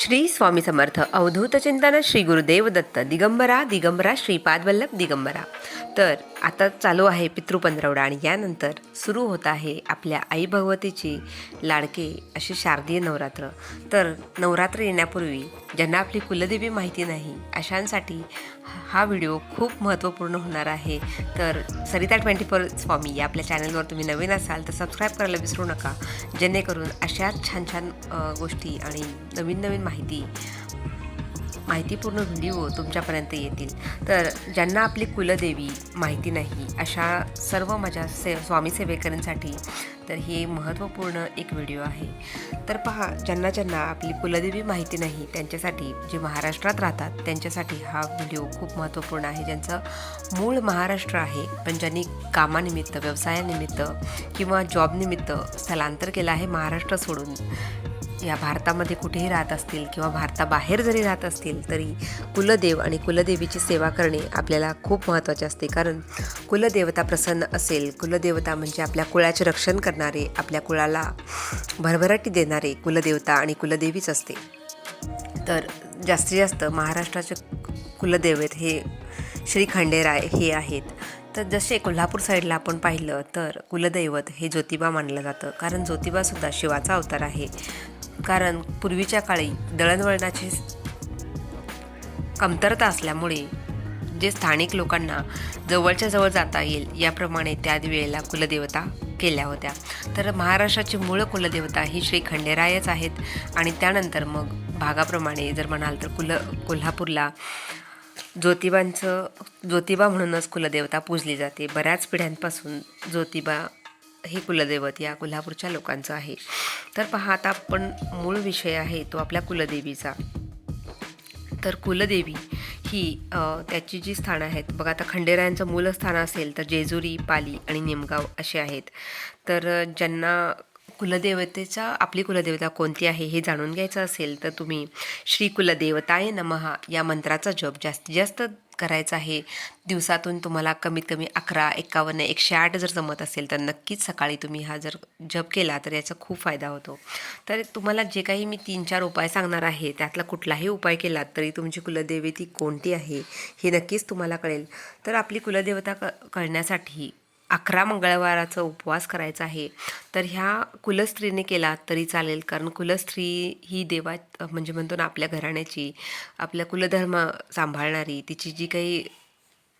श्री स्वामी समर्थ अवधूत चिंतन श्री गुरुदेव दत्त दिगंबरा दिगंबरा श्रीपाद वल्लभ दिगंबरा. तर आता चालू आहे पितृपंधरवडा आणि यानंतर सुरू होत आहे आपल्या आई भगवतीची लाडके अशी शारदीय नवरात्र. तर नवरात्र येण्यापूर्वी ज्यांना आपली कुलदेवी माहिती नाही अशांसाठी हा व्हिडिओ खूप महत्त्वपूर्ण होणार आहे. तर सरिता ट्वेंटी फोर स्वामी या आपल्या चॅनलवर तुम्ही नवीन असाल तर सबस्क्राईब करायला विसरू नका. जेणेकरून अशाच छान छान गोष्टी आणि नवीन नवीन माहिती. माहितीपूर्ण व्हिडिओ तुमच्यापर्यंत येतील. तर ज्यांना आपली कुलदेवी माहिती नाही अशा सर्व माझ्या से स्वामी सेवेकरांसाठी तर हे महत्त्वपूर्ण एक व्हिडिओ आहे. तर पहा ज्यांना ज्यांना आपली कुलदेवी माहिती नाही त्यांच्यासाठी जे महाराष्ट्रात राहतात त्यांच्यासाठी हा व्हिडिओ खूप महत्त्वपूर्ण आहे. ज्यांचं मूळ महाराष्ट्र आहे पण ज्यांनी कामानिमित्त व्यवसायानिमित्त किंवा जॉबनिमित्त स्थलांतर केलं आहे महाराष्ट्र सोडून या भारतामध्ये कुठेही राहत असतील किंवा भारताबाहेर जरी राहत असतील तरी कुलदेव आणि कुलदेवीची सेवा करणे आपल्याला खूप महत्त्वाचे असते. कारण कुलदेवता प्रसन्न असेल कुलदेवता म्हणजे आपल्या कुळाचे रक्षण करणारे आपल्या कुळाला भरभराटी देणारे कुलदेवता आणि कुलदेवीच असते. तर जास्तीत जास्त महाराष्ट्राचे कुलदैवत हे श्री खंडेराय हे आहेत. तर जसे कोल्हापूर साईडला आपण पाहिलं तर कुलदैवत हे ज्योतिबा मानलं जातं. कारण ज्योतिबासुद्धा शिवाचा अवतार आहे. कारण पूर्वीच्या काळी दळणवळणाची कमतरता असल्यामुळे जे स्थानिक लोकांना जवळच्या जवळ जाता येईल याप्रमाणे त्या वेळेला कुलदेवता केल्या होत्या. तर महाराष्ट्राची मूळ कुलदेवता ही श्री खंडेरायच आहेत आणि त्यानंतर मग भागाप्रमाणे जर म्हणाल तर कुल कोल्हापूरला ज्योतिबांचं ज्योतिबा म्हणूनच कुलदेवता पूजली जाते. बऱ्याच पिढ्यांपासून ज्योतिबा हे कुलदैवत या कोल्हापूरच्या लोकांचं आहे. तर पहा आता आपण मूळ विषय आहे तो आपल्या कुलदेवीचा. तर कुलदेवी ही त्याची जी स्थानं आहेत बघा आता खंडेरायांचं मूल स्थान असेल तर जेजुरी पाली आणि निमगाव असे आहेत. तर ज्यांना कुलदेवतेचा आपली कुलदेवता कोणती आहे हे जाणून घ्यायचं असेल तर तुम्ही श्री कुलदेवताय नमहा या मंत्राचा जप जास्तीत जास्त करायचा आहे. दिवसातून तुम्हाला कमीत कमी अकरा एकावन्न एकशे आठ जर जमत असेल तर नक्कीच सकाळी तुम्ही हा जर जप केला तर याचा खूप फायदा होतो. तर तुम्हाला जे काही मी तीन चार उपाय सांगणार आहे त्यातला कुठलाही उपाय केला तरी तुमची कुलदेवी ती कोणती आहे हे नक्कीच तुम्हाला कळेल. तर आपली कुलदेवता क कळण्यासाठी अकरा मंगळवाराचा उपवास करायचा आहे. तर ह्या कुलस्त्रीने केला तरी चालेल. कारण कुलस्त्री ही देवा म्हणजे म्हणतो ना आपल्या घराण्याची आपल्या कुलधर्म सांभाळणारी तिची जी काही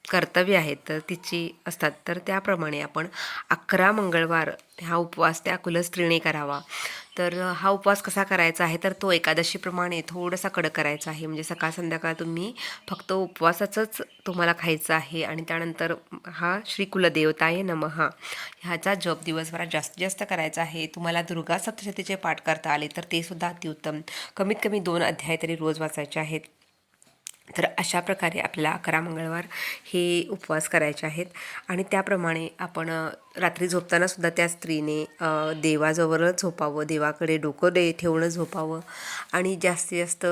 कर्तव्य आहेत तर तिची असतात. तर त्याप्रमाणे आपण अकरा मंगळवार हा उपवास त्या कुलस्त्रीने करावा. तर हा उपवास कसा करायचा आहे? तर तो एकादशीप्रमाणे थोडासा कडक करायचा आहे. म्हणजे सकाळ संध्याकाळ तुम्ही फक्त उपवासाचंच तुम्हाला खायचं आहे आणि त्यानंतर हा श्री कुलदेवताय नमहा ह्याचा जप दिवसभरात जास्तीत जास्त करायचा आहे. तुम्हाला दुर्गा सप्तशतीचे पाठ करता आले तर ते सुद्धा अतिउत्तम कमीत कमी दोन अध्याय तरी रोज वाचायचे आहेत. तर अशा प्रकारे आपल्याला अकरा मंगळवार हे उपवास करायचे आहेत. आणि त्याप्रमाणे आपण रात्री झोपताना सुद्धा त्या स्त्रीने देवाजवळच झोपावं देवाकडे डोकं दे ठेवणं झोपावं. आणि जास्तीत जास्त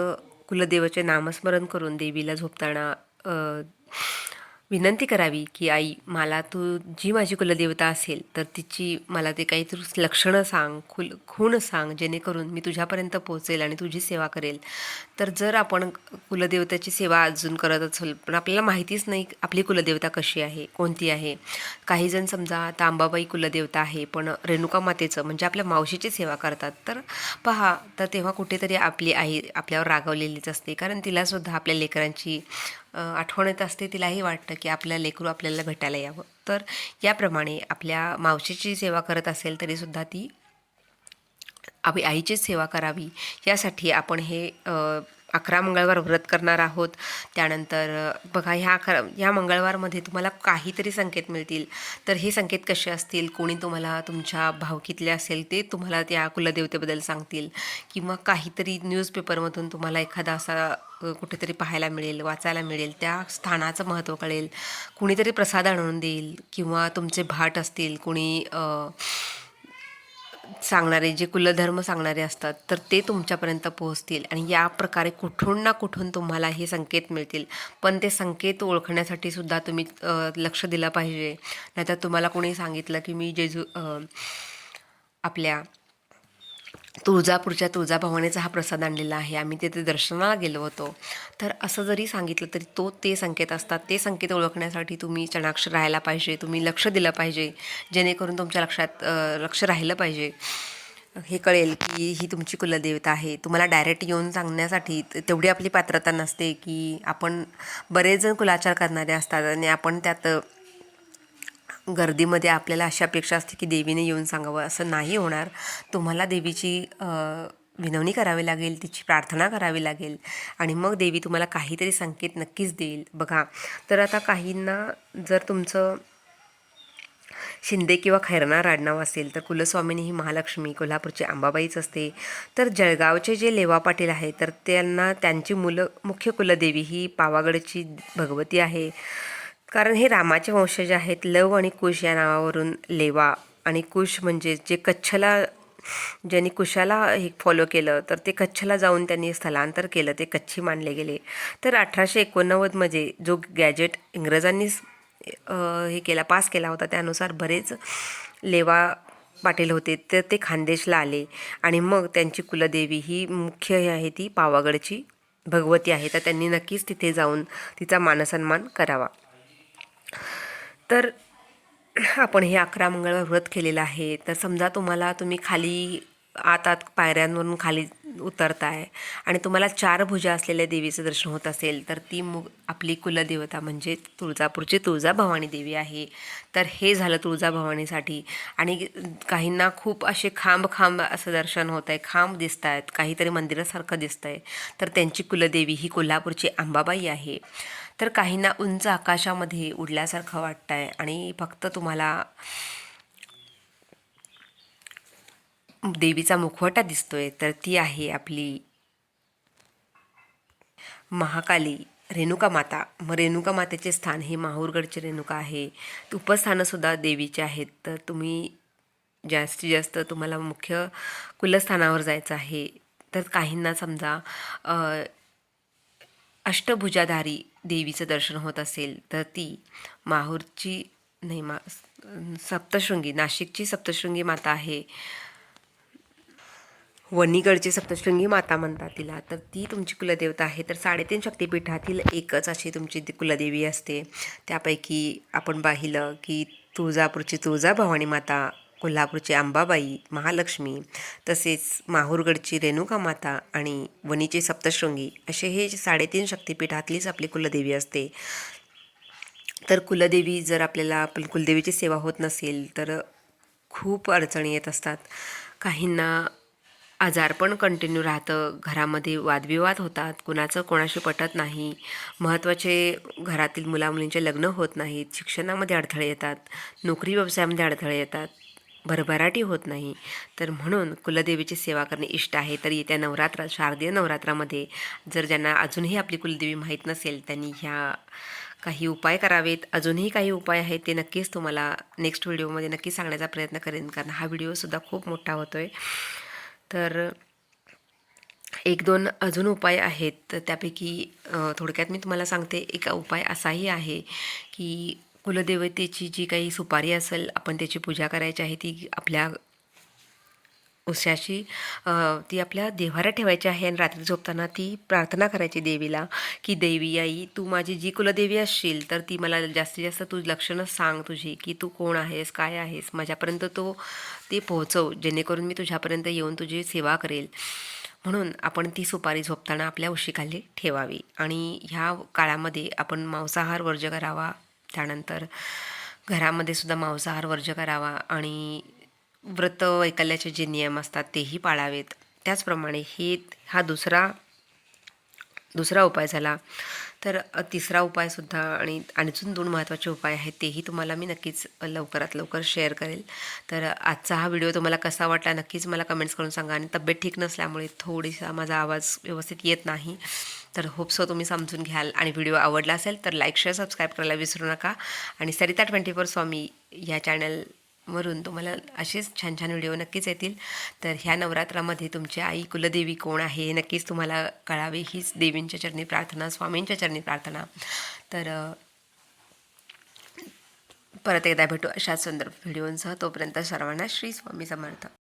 कुलदेवाचे नामस्मरण करून देवीला झोपताना विनंती करावी की आई मला तू जी माझी कुलदेवता असेल तर तिची मला ते काही तू लक्षणं सांग खुल खूण सांग जेणेकरून मी तुझ्यापर्यंत पोहोचेल आणि तुझी सेवा करेल. तर जर आपण कुलदेवताची सेवा अजून करत असेल पण आपल्याला माहितीच नाही आपली कुलदेवता कशी आहे कोणती आहे. काही जण समजा आता अंबाबाई कुलदेवता आहे पण रेणुका मातेचं म्हणजे आपल्या मावशीची सेवा करतात. तर पहा तर तेव्हा कुठेतरी आपली आई आपल्यावर रागवलेलीच असते कारण तिलासुद्धा आपल्या लेकरांची आठवण येत असते तिलाही वाटतं की आपल्या लेकरू आपल्याला भेटायला यावं. तर याप्रमाणे आपल्या मावशीची सेवा करत असेल तरीसुद्धा ती आपली आईचीच सेवा करावी यासाठी आपण हे अकरा मंगळवार व्रत करणार आहोत. त्यानंतर बघा ह्या अकरा ह्या मंगळवारमध्ये तुम्हाला काहीतरी संकेत मिळतील. तर हे संकेत कसे असतील? कोणी तुम्हाला तुमच्या भावकीतले असेल ते तुम्हाला त्या कुलदेवतेबद्दल सांगतील. किंवा काहीतरी न्यूजपेपरमधून तुम्हाला एखादा असा कुठेतरी पाहायला मिळेल वाचायला मिळेल त्या स्थानाचं महत्त्व कळेल. कुणीतरी प्रसाद आणून देईल किंवा तुमचे भाट असतील कुणी सांगणारे जे कुलधर्म सांगणारे असतात तर ते तुमच्यापर्यंत पोहोचतील आणि या प्रकारे कुठून ना कुठून तुम्हाला हे संकेत मिळतील. पण ते संकेत ओळखण्यासाठी सुद्धा तुम्ही लक्ष दिलं पाहिजे. नाहीतर तुम्हाला कोणी सांगितलं की मी जेजू आपल्या तुळजापूरच्या तुळजाभवानीचा हा प्रसाद आणलेला आहे. आम्ही तिथे दर्शनाला गेलो होतो. तर असं जरी सांगितलं तरी तो ते संकेत असतात. ते संकेत ओळखण्यासाठी तुम्ही चणाक्ष राहायला पाहिजे. तुम्ही लक्ष दिलं पाहिजे. जेणेकरून तुमच्या लक्षात लक्ष राहिलं पाहिजे. हे कळेल की ही तुमची कुलदेवता आहे. तुम्हाला डायरेक्ट येऊन सांगण्यासाठी तेवढी आपली पात्रता नसते की आपण बरेच जण कुलाचार करणारे असतात आणि आपण त्यात गर्दीमध्ये आपल्याला अशी अपेक्षा असते की देवीने येऊन सांगावं असं नाही होणार. तुम्हाला देवीची विनवणी करावी लागेल तिची प्रार्थना करावी लागेल आणि मग देवी तुम्हाला काहीतरी संकेत नक्कीच देईल. बघा तर आता काहींना जर तुमचं शिंदे किंवा खैरनार आडनाव असेल तर कुलस्वामिनी ही महालक्ष्मी कोल्हापूरची आंबाबाईच असते. तर जळगावचे जे लेवा पाटील आहे तर त्यांना त्यांची मुलं मुख्य कुलदेवी ही पावागडची भगवती आहे. कारण हे रामाचे वंशज आहेत लव आणि कुश या नावावरून लेवा आणि कुश म्हणजे जे कच्छला ज्यांनी कुशाला हे फॉलो केलं तर ते कच्छला जाऊन त्यांनी स्थलांतर केलं ते कच्छी मानले गेले. तर अठराशे एकोणनव्वदमध्ये जो गॅजेट इंग्रजांनी हे केला पास केला होता त्यानुसार बरेच लेवा पाटील होते तर ते खानदेशला आले. आणि मग त्यांची कुलदेवी ही मुख्य ही आहे ती पावागडची भगवती आहे तर त्यांनी नक्कीच तिथे जाऊन तिचा मानसन्मान करावा. तर आपण हे अकरा मंगळवार व्रत केलेलं आहे. तर समजा तुम्हाला तुम्ही खाली आत आत पायऱ्यांवरून खाली उतरताय आणि तुम्हाला चार भुजा असलेल्या देवीचं दर्शन होत असेल तर ती मु आपली कुलदेवता म्हणजे तुळजापूरची तुळजाभवानी देवी आहे. तर हे झालं तुळजाभवानीसाठी आणि काहींना खूप असे खांब खांब असं दर्शन होत आहे खांब दिसत आहेत काहीतरी मंदिरासारखं दिसतं आहे तर त्यांची कुलदेवी ही कोल्हापूरची अंबाबाई आहे. तर काहींना उंच आकाशामध्ये उडल्यासारखं वाटतं आहे आणि फक्त तुम्हाला देवीचा मुखवटा दिसतोय तर ती आहे आपली महाकाली रेणुका माता. मग रेणुका मातेचे स्थान हे माहूरगडचे रेणुका आहे. उपस्थानंसुद्धा देवीचे आहेत. तर तुम्ही जास्तीत जास्त तुम्हाला मुख्य कुलस्थानावर जायचं आहे. तर काहींना समजा अष्टभुजाधारी देवीचं दर्शन होत असेल तर ती माहूरची नाही मा सप्तशृंगी नाशिकची सप्तशृंगी माता आहे. वणीगडची सप्तशृंगी माता म्हणतात तिला. तर ती तुमची कुलदेवता आहे. तर साडेतीन शक्तिपीठातील एकच अशी तुमची ती कुलदेवी असते. त्यापैकी आपण पाहिलं की तुळजापूरची तुळजाभवानी माता कोल्हापूरची अंबाबाई महालक्ष्मी तसेच माहूरगडची रेणुका माता आणि वणीची सप्तशृंगी असे हे साडेतीन शक्तिपीठातलीच आपली कुलदेवी असते. तर कुलदेवी जर आपल्याला कुलदेवीची सेवा होत नसेल तर खूप अडचणी येत असतात. काहींना आजारपण कंटिन्यू राहतं. घरामध्ये वादविवाद होतात. कुणाचं कोणाशी पटत नाही. महत्त्वाचे घरातील मुलामुलींचे लग्न होत नाहीत. शिक्षणामध्ये अडथळे येतात. नोकरी व्यवसायामध्ये अडथळे येतात. भरभराटी होत नाही. तर म्हणून कुलदेवीची सेवा करणे इष्ट आहे. तर येत्या नवरात्र शारदीय नवरात्रामध्ये जर ज्यांना अजूनही आपली कुलदेवी माहीत नसेल त्यांनी ह्या काही उपाय करावेत. अजूनही काही उपाय आहेत ते नक्कीच तुम्हाला नेक्स्ट व्हिडिओमध्ये नक्की सांगण्याचा प्रयत्न करेन. कारण हा व्हिडिओसुद्धा खूप मोठा होतो आहे तर एक दोन अजून उपाय आहेत. तर त्यापैकी थोडक्यात मी तुम्हाला सांगते. एक उपाय असाही आहे की कुलदेवतेची जी काही सुपारी असेल आपण त्याची पूजा करायची आहे ती आपल्या उशाशी ती आपल्या देव्हाऱ्यात ठेवायची आहे आणि रात्री झोपताना ती प्रार्थना करायची देवीला की देवी आई तू माझी जी कुलदेवी असशील तर ती मला जास्तीत जास्त तू लक्षणं सांग तुझी की तू कोण आहेस काय आहेस माझ्यापर्यंत तो ते पोहोचव जेणेकरून मी तुझ्यापर्यंत येऊन तुझी सेवा करेल. म्हणून आपण ती सुपारी झोपताना आपल्या उशीखाली ठेवावी. आणि ह्या काळामध्ये आपण मांसाहार वर्ज करावा त्यानंतर घरामध्ये सुद्धा मांसाहार वर्ज करावा आणि व्रत वैकल्याचे जे नियम असतात तेही पाळावेत. त्याचप्रमाणे हे हा दुसरा दुसरा उपाय झाला तर तिसरा उपायसुद्धा आणि अजून दोन महत्त्वाचे उपाय आहेत तेही तुम्हाला मी नक्कीच लवकरात लवकर शेअर करेल. तर आजचा हा व्हिडिओ तुम्हाला कसा वाटला नक्कीच मला कमेंट्स करून सांगा आणि तब्येत ठीक नसल्यामुळे थोडीसा माझा आवाज व्यवस्थित येत नाही. तर होपसो हो तुम्ही समजून घ्याल आणि व्हिडिओ आवडला असेल तर लाईक शेअर सबस्क्राईब करायला विसरू नका. आणि सरिता ट्वेंटी फोर स्वामी या चॅनलवरून तुम्हाला असेच छान छान व्हिडिओ नक्कीच येतील. तर ह्या नवरात्रामध्ये तुमची आई कुलदेवी कोण आहे हे नक्कीच तुम्हाला कळावे हीच देवींच्या चरणी प्रार्थना स्वामींच्या चरणी प्रार्थना. तर परत एकदा भेटू अशाच सुंदर व्हिडिओंसह. तोपर्यंत सर्वांना श्री स्वामी समर्थ.